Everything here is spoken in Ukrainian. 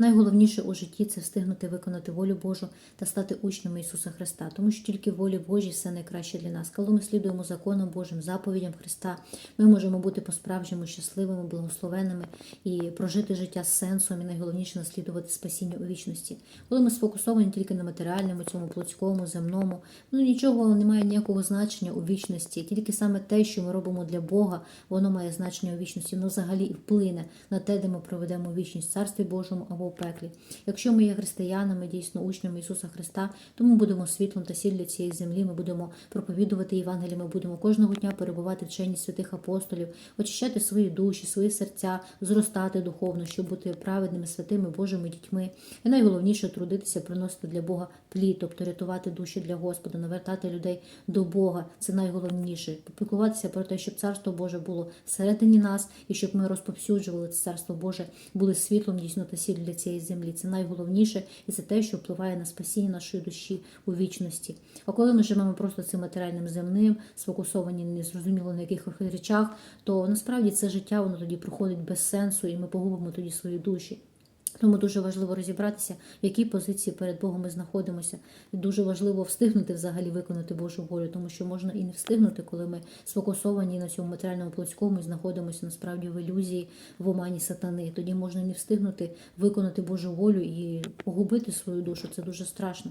Найголовніше у житті це встигнути виконати волю Божу та стати учнями Ісуса Христа, тому що тільки волі Божій все найкраще для нас. Коли ми слідуємо законам Божим, заповідям Христа, ми можемо бути по-справжньому щасливими, благословенними і прожити життя з сенсом, і найголовніше наслідувати спасіння у вічності. Коли ми сфокусовані тільки на матеріальному, цьому плотському, земному, ну нічого немає ніякого значення у вічності. Тільки саме те, що ми робимо для Бога, воно має значення у вічності. Воно взагалі і вплине на те, де ми проведемо вічність в царстві Божому або в пеклі. Якщо ми є християнами, дійсно учнями Ісуса Христа, то ми будемо світлом та сіллю цієї землі. Ми будемо проповідувати Євангеліє, ми будемо кожного дня перебувати в вченні святих апостолів, очищати свої душі, свої серця, зростати духовно, щоб бути праведними, святими Божими дітьми. І найголовніше трудитися, приносити для Бога плід, тобто рятувати душі для Господа, навертати людей до Бога. Це найголовніше. Попікуватися про те, щоб царство Боже було всередині нас, і щоб ми розповсюджували це царство Боже, були світлом дійсно та сіль для цієї землі. Це найголовніше, і це те, що впливає на спасіння нашої душі у вічності. А коли ми живемо просто цим матеріальним земним, сфокусовані незрозуміло на якихось речах, то насправді це життя воно тоді проходить без сенсу, і ми погубимо тоді свої душі. Тому дуже важливо розібратися, в якій позиції перед Богом ми знаходимося. І дуже важливо встигнути взагалі виконати Божу волю, тому що можна і не встигнути, коли ми сфокусовані на цьому матеріальному плотському і знаходимося насправді в ілюзії, в омані сатани. Тоді можна не встигнути виконати Божу волю і погубити свою душу. Це дуже страшно.